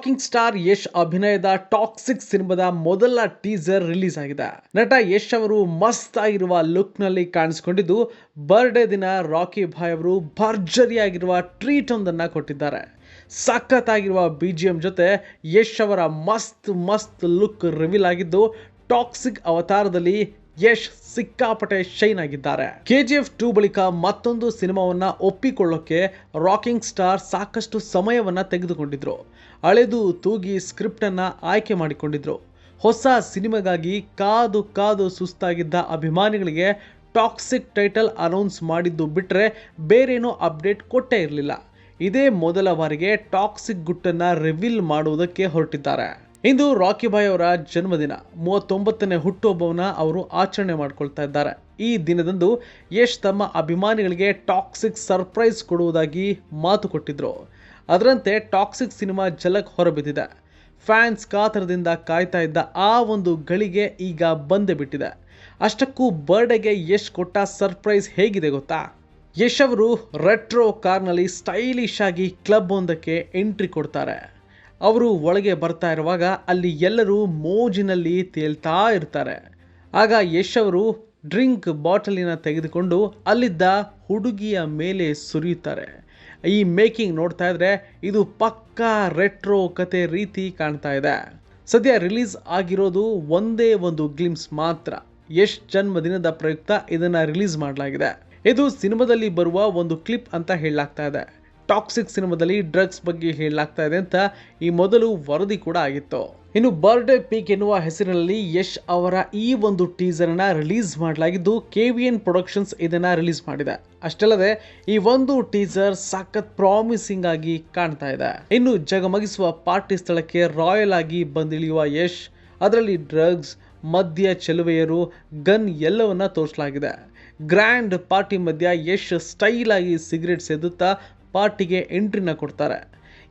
Rocking star Yash ಅಭಿನಯದ toxic ಸಿನಿಮಾದ ಮೊದಲ ಟೀಸರ್ ರಿಲೀಸ್ ಆಗಿದೆ. ನಟ ಯಶ್ ಅವರು ಮಸ್ತ್ ಆಗಿರುವ ಲುಕ್ನಲ್ಲಿ ಕಾಣಿಸಿಕೊಂಡಿದ್ದು, ಬರ್ಡೇ ದಿನ ರಾಕಿ ಭಾಯ್ ಅವರು ಭರ್ಜರಿಯಾಗಿರುವ ಟ್ರೀಟ್ ಒಂದನ್ನ ಕೊಟ್ಟಿದ್ದಾರೆ. ಸಖತ್ತಾಗಿರುವ ಬಿ ಜಿ ಎಂ ಜೊತೆ ಯಶ್ ಅವರ ಮಸ್ತ್ ಮಸ್ತ್ ಲುಕ್ ರಿವೀಲ್ ಆಗಿದ್ದು, ಟಾಕ್ಸಿಕ್ ಅವತಾರದಲ್ಲಿ ಯಶ್ ಸಿಕ್ಕಾಪಟೆ ಶೈನ್ ಆಗಿದ್ದಾರೆ. ಕೆಜಿಎಫ್ ಟೂ ಬಳಿಕ ಮತ್ತೊಂದು ಸಿನಿಮಾವನ್ನ ಒಪ್ಪಿಕೊಳ್ಳೋಕೆ ರಾಕಿಂಗ್ ಸ್ಟಾರ್ ಸಾಕಷ್ಟು ಸಮಯವನ್ನ ತೆಗೆದುಕೊಂಡಿದ್ರು. ಅಳೆದು ತೂಗಿ ಸ್ಕ್ರಿಪ್ಟ್ ಅನ್ನ ಆಯ್ಕೆ ಮಾಡಿಕೊಂಡಿದ್ರು. ಹೊಸ ಸಿನಿಮಾಗಾಗಿ ಕಾದು ಕಾದು ಸುಸ್ತಾಗಿದ್ದ ಅಭಿಮಾನಿಗಳಿಗೆ ಟಾಕ್ಸಿಕ್ ಟೈಟಲ್ ಅನೌನ್ಸ್ ಮಾಡಿದ್ದು ಬಿಟ್ಟರೆ ಬೇರೇನೂ ಅಪ್ಡೇಟ್ ಕೊಟ್ಟೇ ಇರಲಿಲ್ಲ. ಇದೇ ಮೊದಲ ಬಾರಿಗೆ ಟಾಕ್ಸಿಕ್ ಗುಟ್ಟನ್ನು ರಿವೀಲ್ ಮಾಡುವುದಕ್ಕೆ ಹೊರಟಿದ್ದಾರೆ. ಇಂದು ರಾಕಿ ಬಾಯ್ ಅವರ ಜನ್ಮದಿನ. ಮೂವತ್ತೊಂಬತ್ತನೇ ಹುಟ್ಟುಹಬ್ಬವನ್ನು ಅವರು ಆಚರಣೆ ಮಾಡ್ಕೊಳ್ತಾ ಇದ್ದಾರೆ. ಈ ದಿನದಂದು ಯಶ್ ತಮ್ಮ ಅಭಿಮಾನಿಗಳಿಗೆ ಟಾಕ್ಸಿಕ್ ಸರ್ಪ್ರೈಸ್ ಕೊಡುವುದಾಗಿ ಮಾತು ಕೊಟ್ಟಿದ್ರು. ಅದರಂತೆ ಟಾಕ್ಸಿಕ್ ಸಿನಿಮಾ ಜಲಕ್ ಹೊರಬಿದ್ದಿದೆ. ಫ್ಯಾನ್ಸ್ ಕಾತರದಿಂದ ಕಾಯ್ತಾ ಇದ್ದ ಆ ಒಂದು ಗಳಿಗೆ ಈಗ ಬಂದೇ ಬಿಟ್ಟಿದೆ. ಅಷ್ಟಕ್ಕೂ ಬರ್ಡೇಗೆ ಯಶ್ ಕೊಟ್ಟ ಸರ್ಪ್ರೈಸ್ ಹೇಗಿದೆ ಗೊತ್ತಾ? ಯಶ್ ಅವರು ರೆಟ್ರೋ ಕಾರ್ನಲ್ಲಿ ಸ್ಟೈಲಿಶ್ ಆಗಿ ಕ್ಲಬ್ ಒಂದಕ್ಕೆ ಎಂಟ್ರಿ ಕೊಡ್ತಾರೆ. ಅವರು ಒಳಗೆ ಬರ್ತಾ ಇರುವಾಗ ಅಲ್ಲಿ ಎಲ್ಲರೂ ಮೋಜಿನಲ್ಲಿ ತೇಲ್ತಾ ಇರ್ತಾರೆ. ಆಗ ಯಶ್ ಅವರು ಡ್ರಿಂಕ್ ಬಾಟಲಿನ ತೆಗೆದುಕೊಂಡು ಅಲ್ಲಿದ್ದ ಹುಡುಗಿಯ ಮೇಲೆ ಸುರಿಯುತ್ತಾರೆ. ಈ ಮೇಕಿಂಗ್ ನೋಡ್ತಾ ಇದ್ರೆ ಇದು ಪಕ್ಕಾ ರೆಟ್ರೋ ಕತೆ ರೀತಿ ಕಾಣ್ತಾ ಇದೆ. ಸದ್ಯ ರಿಲೀಸ್ ಆಗಿರೋದು ಒಂದೇ ಒಂದು ಗ್ಲಿಮ್ಸ್ ಮಾತ್ರ. ಯಶ್ ಜನ್ಮದಿನದ ಪ್ರಯುಕ್ತ ಇದನ್ನ ರಿಲೀಸ್ ಮಾಡಲಾಗಿದೆ. ಇದು ಸಿನಿಮಾದಲ್ಲಿ ಬರುವ ಒಂದು ಕ್ಲಿಪ್ ಅಂತ ಹೇಳಲಾಗ್ತಾ ಇದೆ. ಟಾಕ್ಸಿಕ್ ಸಿನಿಮಾದಲ್ಲಿ ಡ್ರಗ್ಸ್ ಬಗ್ಗೆ ಹೇಳಲಾಗ್ತಾ ಇದೆ ಅಂತ ಈ ಮೊದಲು ವರದಿ ಕೂಡ ಆಗಿತ್ತು. ಇನ್ನು ಬರ್ಡೇ ಪೀಕ್ ಎನ್ನುವ ಹೆಸರಿನಲ್ಲಿ ಯಶ್ ಅವರ ಈ ಒಂದು ಟೀಸರ್ ಅನ್ನು ರಿಲೀಸ್ ಮಾಡಲಾಗಿದ್ದು ಕೆ ವಿ ಎನ್ ಪ್ರೊಡಕ್ಷನ್ಸ್ ಇದನ್ನು ರಿಲೀಸ್ ಮಾಡಿದೆ. ಅಷ್ಟಲ್ಲದೆ ಈ ಒಂದು ಟೀಸರ್ ಸಖತ್ ಪ್ರಾಮಿಸಿಂಗ್ ಆಗಿ ಕಾಣ್ತಾ ಇದೆ. ಇನ್ನು ಜಗಮಗಿಸುವ ಪಾರ್ಟಿ ಸ್ಥಳಕ್ಕೆ ರಾಯಲ್ ಆಗಿ ಬಂದಿಳಿಯುವ ಯಶ್, ಅದರಲ್ಲಿ ಡ್ರಗ್ಸ್ ಮದ್ಯ ಚೆಲುವೆಯರು ಗನ್ ಎಲ್ಲವನ್ನ ತೋರಿಸಲಾಗಿದೆ. ಗ್ರ್ಯಾಂಡ್ ಪಾರ್ಟಿ ಮಧ್ಯ ಯಶ್ ಸ್ಟೈಲ್ ಆಗಿ ಸಿಗರೆಟ್ ಸೇದುತ್ತಾ ಪಾರ್ಟಿಗೆ ಎಂಟ್ರಿನ ಕೊಡ್ತಾರೆ.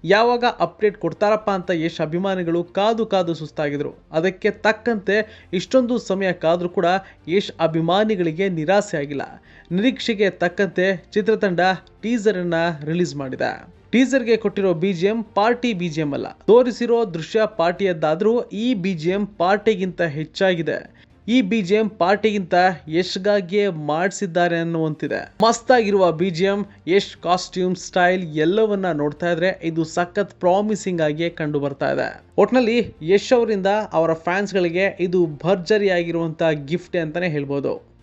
ಯಾವಾಗ ಅಪ್ಡೇಟ್ ಕೊಡ್ತಾರಪ್ಪ ಅಂತ ಯಶ್ ಅಭಿಮಾನಿಗಳು ಕಾದು ಕಾದು ಸುಸ್ತಾಗಿದ್ರು. ಅದಕ್ಕೆ ತಕ್ಕಂತೆ ಇಷ್ಟೊಂದು ಸಮಯ ಕಾದರೂ ಕೂಡ ಯಶ್ ಅಭಿಮಾನಿಗಳಿಗೆ ನಿರಾಸೆ ಆಗಿಲ್ಲ. ನಿರೀಕ್ಷೆಗೆ ತಕ್ಕಂತೆ ಚಿತ್ರತಂಡ ಟೀಸರನ್ನು ರಿಲೀಸ್ ಮಾಡಿದೆ. ಟೀಸರ್ಗೆ ಕೊಟ್ಟಿರೋ B G M party B G M ಅಲ್ಲ. ತೋರಿಸಿರೋ ದೃಶ್ಯ ಪಾರ್ಟಿಯದ್ದಾದರೂ ಈ ಬಿ ಜಿ ಎಂ ಪಾರ್ಟಿಗಿಂತ ಹೆಚ್ಚಾಗಿದೆ. ಈ ಬಿ ಜಿ ಎಂ ಪಾರ್ಟಿಗಿಂತ ಯಶ್ಗಾಗಿಯೇ ಮಾಡಿಸಿದ್ದಾರೆ ಅನ್ನುವಂತಿದೆ. ಮಸ್ತಾಗಿರುವ B G M Yash costume style ಎಲ್ಲವನ್ನ ನೋಡ್ತಾ ಇದ್ರೆ ಇದು ಸಖತ್ ಪ್ರಾಮಿಸಿಂಗ್ ಆಗಿ ಕಂಡು ಬರ್ತಾ ಇದೆ. ಒಟ್ನಲ್ಲಿ ಯಶ್ ಅವರಿಂದ ಅವರ ಫ್ಯಾನ್ಸ್ಗಳಿಗೆ ಇದು ಭರ್ಜರಿಯಾಗಿರುವಂತಹ ಗಿಫ್ಟ್ ಅಂತಾನೆ ಹೇಳ್ಬೋದು.